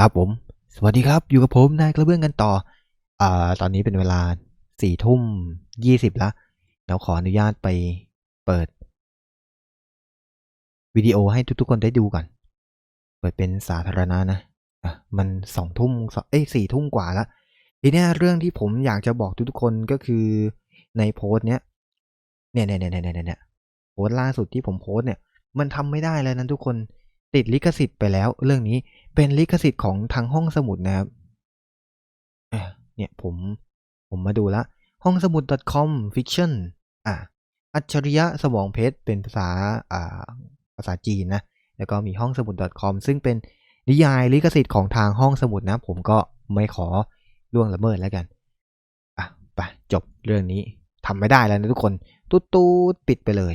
ครับผม สวัสดีครับ อยู่กับผมนายกระเบื้องกันต่อ อ่า ตอนนี้เป็นเวลาสี่ทุ่มยี่สิบละ เดี๋ยวขออนุญาตไปเปิด วิดีโอให้ทุกๆคนได้ดูก่อน เปิดเป็นสาธารณะนะ อะ มันสองทุ่มเอ้ยสี่ทุ่มกว่าละ ทีนี้เรื่องที่ผมอยากจะบอกทุกๆคนก็คือในโพสต์เนี้ย เนี่ยเนี่ยเนี่ยเนี่ยเนี่ยโพสต์ล่าสุดที่ผมโพสต์เนี่ย มันทำไม่ได้แล้วนะทุกคน ติดลิขสิทธิ์ไปแล้วเรื่องนี้ เป็นลิขสิทธิ์ของทางห้องสมุดนะครับเนี่ยผมผมมาดูละ ห้องสมุด .com fiction อะอัจฉริยะสมองเพชรเป็นภาษาอ่าภาษาจีนนะ แล้วก็มีห้องสมุด .com ซึ่งเป็นนิยายลิขสิทธิ์ของทางห้องสมุดนะ ผมก็ไม่ขอล่วงละเมิดแล้วกันอะไปจบเรื่องนี้ทำไม่ได้แล้วนะทุกคน ตุ๊ดตูดปิดไปเลย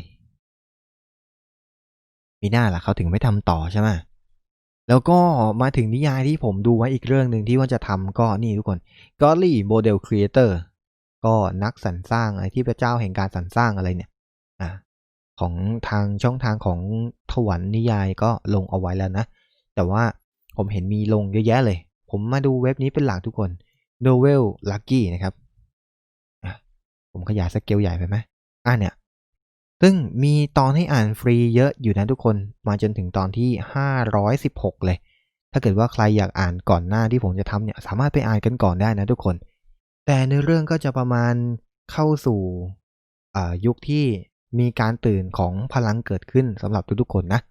มีหน้าล่ะเขาถึงไม่ทำต่อใช่ไหม แล้วก็มาถึงนิยายที่ผมดูไว้อีกเรื่องหนึ่งที่ว่าจะทำก็นี่ทุกคน g o d l y Model Creator ก็นักสรรสร้างอะไรที่พระเจ้าแห่งการสรรสร้างอะไรเนี่ยอ่าของทางช่องทางของถวันนิยายก็ลงเอาไว้แล้วนะ แต่ว่าผมเห็นมีลงเยอะแยะเลย ผมมาดูเว็บนี้เป็นหลักทุกคน Novel Lucky นะครับ ผมขยายสเกลใหญ่ไปไหมอ่าเนี่ย ซึ่งมีตอนให้อ่านฟรีเยอะอยู่นะทุกคนมาจนถึงตอนที่ 516 เลย ถ้าเกิดว่าใครอยากอ่านก่อนหน้าที่ผมจะทำเนี่ยสามารถไปอ่านกันก่อนได้นะทุกคน แต่ในเรื่องก็จะประมาณเข้าสู่ยุคที่มีการตื่นของพลังเกิดขึ้นสำหรับทุกๆคนนะ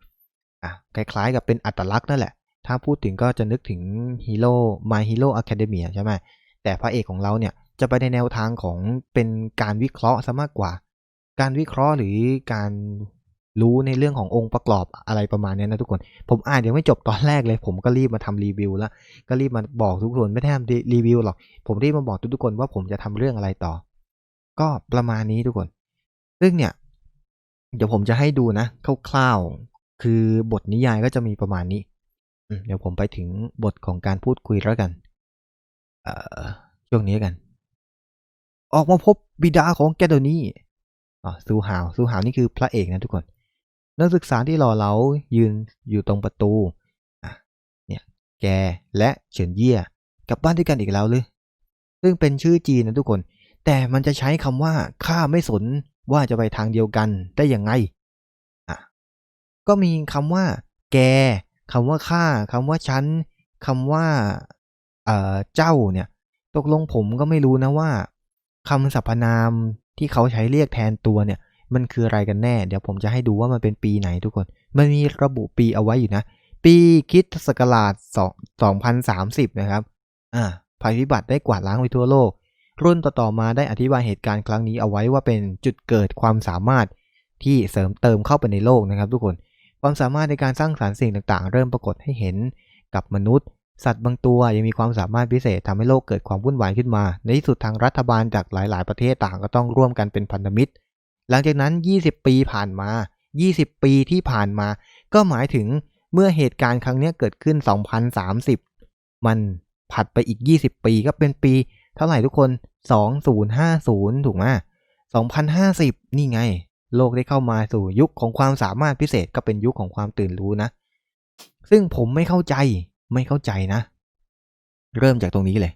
อะคล้ายๆกับเป็นอัตลักษณ์นั่นแหละ ถ้าพูดถึงก็จะนึกถึงฮีโร่ My Hero Academia ใช่ไหมแต่พระเอกของเราเนี่ยจะไปในแนวทางของเป็นการวิเคราะห์ซะมากกว่า การวิเคราะห์หรือการรู้ในเรื่องขององค์ประกอบอะไรประมาณนี้นะทุกคน ผมอ่านยังไม่จบตอนแรกเลย ผมก็รีบมาทำรีวิวแล้ว ก็รีบมาบอกทุกคนไม่ได้ทำรีวิวหรอก ผมรีบมาบอกทุกคนว่าผมจะทำเรื่องอะไรต่อ ก็ประมาณนี้ทุกคน ซึ่งเนี่ย เดี๋ยวผมจะให้ดูนะคร่าวๆ คือบทนิยายก็จะมีประมาณนี้ เดี๋ยวผมไปถึงบทของการพูดคุยแล้วกันช่วงนี้กัน ออกมาพบบิดาของแกโดนี่ อ๋อซูฮาวซูฮาวนี่คือพระเอกนะทุกคน นักศึกษาที่รอเรายืนอยู่ตรงประตูอะเนี่ยแกและเฉินเยี่ยกลับบ้านด้วยกันอีกแล้วหรือซึ่งเป็นชื่อจีนนะทุกคน แต่มันจะใช้คำว่าข้าไม่สนว่าจะไปทางเดียวกันได้ยังไงอะก็มีคำว่า แกคำว่าข้าคำว่าฉันคำว่าเอ่อเจ้าเนี่ย ตกลงผมก็ไม่รู้นะว่าคำสรรพนาม ที่เขาใช้เรียกแทนตัวเนี่ย มันคืออะไรกันแน่ เดี๋ยวผมจะให้ดูว่ามันเป็นปีไหนทุกคน มันมีระบุปีเอาไว้อยู่นะ ปีคิดศักราช2030 นะครับ อ่าภัยพิบัติได้กวาดล้างไปทั่วโลก รุ่นต่อๆมาได้อธิบายเหตุการณ์ครั้งนี้เอาไว้ว่าเป็นจุดเกิดความสามารถที่เสริมเติมเข้าไปในโลกนะครับ ทุกคน ความสามารถในการสร้างสารรค์สิ่งต่างๆ เริ่มปรากฏให้เห็นกับมนุษย์ สัตว์บางตัวยังมีความสามารถพิเศษทำให้โลกเกิดความวุ่นวายขึ้นมา ในที่สุดทางรัฐบาลจากหลาย ๆ ประเทศต่างก็ต้องร่วมกันเป็นพันธมิตร หลังจากนั้น 20 ปีผ่านมา 20 ปีที่ผ่านมา ก็หมายถึงเมื่อเหตุการณ์ครั้งนี้เกิดขึ้น 2030 มันผัดไปอีก 20 ปีก็เป็นปี เท่าไหร่ทุกคน 2050 ถูกไหม2050 นี่ไง โลกได้เข้ามาสู่ยุคของความสามารถพิเศษก็เป็นยุคของความตื่นรู้นะ ซึ่งผมไม่เข้าใจ ไม่เข้าใจนะ เริ่มจากตรงนี้เลย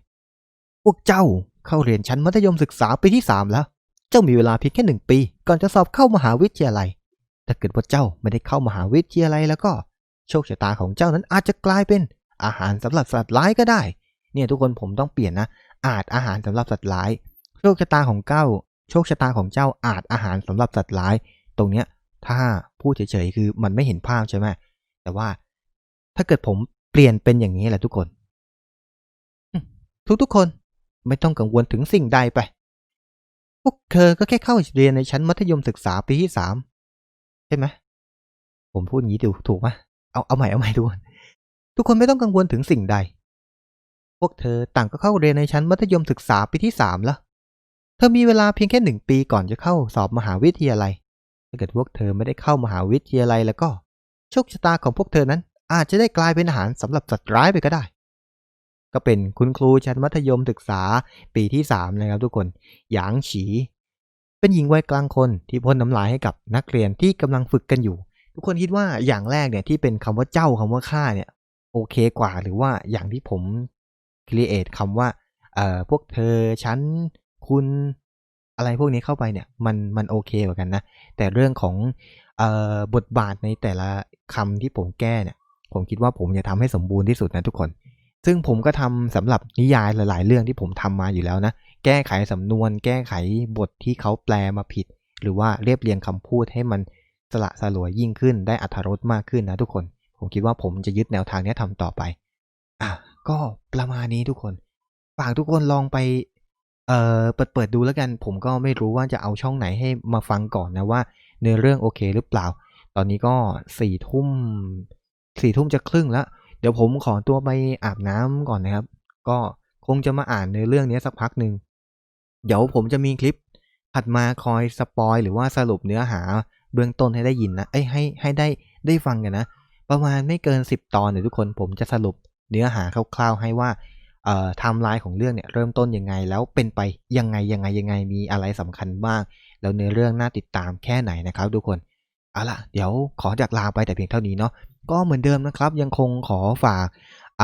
พวกเจ้าเข้าเรียนชั้นมัธยมศึกษาปีที่สามแล้ว เจ้ามีเวลาเพียงแค่หนึ่งปี ก่อนจะสอบเข้ามหาวิทยาลัย ถ้าเกิดว่าเจ้าไม่ได้เข้ามหาวิทยาลัยแล้วก็ โชคชะตาของเจ้านั้นอาจจะกลายเป็นอาหารสำหรับสัตว์ร้ายก็ได้ เนี่ยทุกคนผมต้องเปลี่ยนนะ อาจอาหารสำหรับสัตว์ร้าย โชคชะตาของเจ้า โชคชะตาของเจ้าอาจอาหารสำหรับสัตว์ร้าย ตรงเนี้ยถ้าพูดเฉยๆคือมันไม่เห็นภาพใช่ไหมแต่ว่าถ้าเกิดผม เปลี่ยนเป็นอย่างนี้แหละทุกคน ทุกทุกคนไม่ต้องกังวลถึงสิ่งใดไป พวกเธอก็แค่เข้าเรียนในชั้นมัธยมศึกษาปีที่สามใช่ไหมผมพูดอย่างนี้ดูถูกไหมเอาเอาใหม่เอาใหม่ดูทุกคนไม่ต้องกังวลถึงสิ่งใด พวกเธอต่างก็เข้าเรียนในชั้นมัธยมศึกษาปีที่สามแล้ว เธอมีเวลาเพียงแค่หนึ่งปีก่อนจะเข้าสอบมหาวิทยาลัย ถ้าเกิดพวกเธอไม่ได้เข้ามหาวิทยาลัยแล้วก็ โชคชะตาของพวกเธอนั้น อาจจะได้กลายเป็นอาหารสำหรับสัตว์ร้ายไปก็ได้ ก็เป็นคุณครูชั้นมัธยมศึกษาปีที่ 3 นะครับทุกคนหยางฉี เป็นหญิงวัยกลางคนที่พ่นน้ำลายให้กับนักเรียนที่กำลังฝึกกันอยู่ ทุกคนคิดว่าอย่างแรกเนี่ยที่เป็นคำว่าเจ้าคำว่าข้าเนี่ยโอเคกว่าหรือว่าอย่างที่ผม create คำว่าเอ่อพวกเธอฉันคุณอะไรพวกนี้เข้าไปเนี่ยมันมันโอเคกว่ากันนะ แต่เรื่องของเอ่อบทบาทในแต่ละคำที่ผมแก้เนี่ย ผมคิดว่าผมจะทำให้สมบูรณ์ที่สุดนะทุกคน ซึ่งผมก็ทำสำหรับนิยายหลาย ๆ เรื่องที่ผมทำมาอยู่แล้วนะ แก้ไขสำนวน แก้ไขบทที่เขาแปลมาผิด หรือว่าเรียบเรียงคำพูดให้มันสละสลวยยิ่งขึ้น ได้อรรถรสมากขึ้นนะทุกคน ผมคิดว่าผมจะยึดแนวทางนี้ทำต่อไป อะ ก็ประมาณนี้ทุกคน ฝากทุกคนลองไป เอ่อ เปิดเปิดดูแล้วกัน ผมก็ไม่รู้ว่าจะเอาช่องไหนให้มาฟังก่อนนะว่าเนื้อเรื่องโอเคหรือเปล่า ตอนนี้ก็สี่ทุ่ม สี่ทุ่มจะครึ่งแล้ว เดี๋ยวผมขอตัวไปอาบน้ำก่อนนะครับ ก็คงจะมาอ่านเนื้อเรื่องนี้สักพักหนึ่งเดี๋ยวผมจะมีคลิปถัดมาคอยสปอยหรือว่าสรุปเนื้อหาเบื้องต้นให้ได้ยินนะเอ้ยให้ให้ได้ได้ฟังกันนะ ประมาณไม่เกิน 10 ตอนเดี๋ยวทุกคนผมจะสรุปเนื้อหาคร่าวๆให้ว่าเอ่อไทม์ไลน์ของเรื่องเนี่ยเริ่มต้นยังไงแล้วเป็นไปยังไงยังไงยังไงมีอะไรสำคัญบ้าง แล้วเนื้อเรื่องน่าติดตามแค่ไหนนะครับทุกคนเอาล่ะเดี๋ยวขอจากลาไปแต่เพียงเท่านี้เนาะ ก็เหมือนเดิมนะครับ ยังคงขอฝาก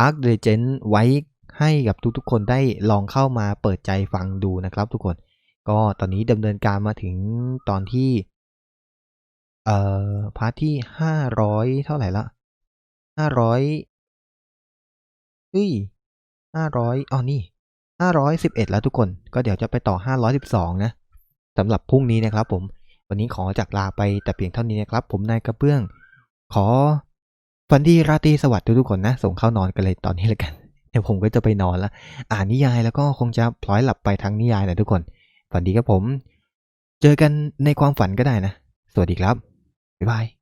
Arc Legend ไว้ให้กับทุกๆคนได้ลองเข้ามาเปิดใจฟังดูนะครับทุกคน ก็ตอนนี้ดำเนินการมาถึงตอนที่ เอ่อ พาร์ทที่ห้าร้อยเท่าไหร่ละห้าร้อยเฮ้ยห้าร้อยอ๋อนี่ห้าร้อยสิบเอ็ดแล้วทุกคน ก็เดี๋ยวจะไปต่อห้าร้อยสิบสองนะสำหรับพรุ่งนี้นะครับผม วันนี้ขอจากลาไปแต่เพียงเท่านี้นะครับ ผมนายกระเบื้อง ขอ ฝันดีราตรีสวัสดิ์ทุกๆคนนะ ส่งเข้านอนกันเลยตอนนี้เลยกัน เดี๋ยวผมก็จะไปนอนละ อ่านนิยายแล้วก็คงจะพลอยหลับไปทั้งนิยายนะทุกคน ฝันดีครับผม เจอกันในความฝันก็ได้นะ สวัสดีครับ บ๊ายบาย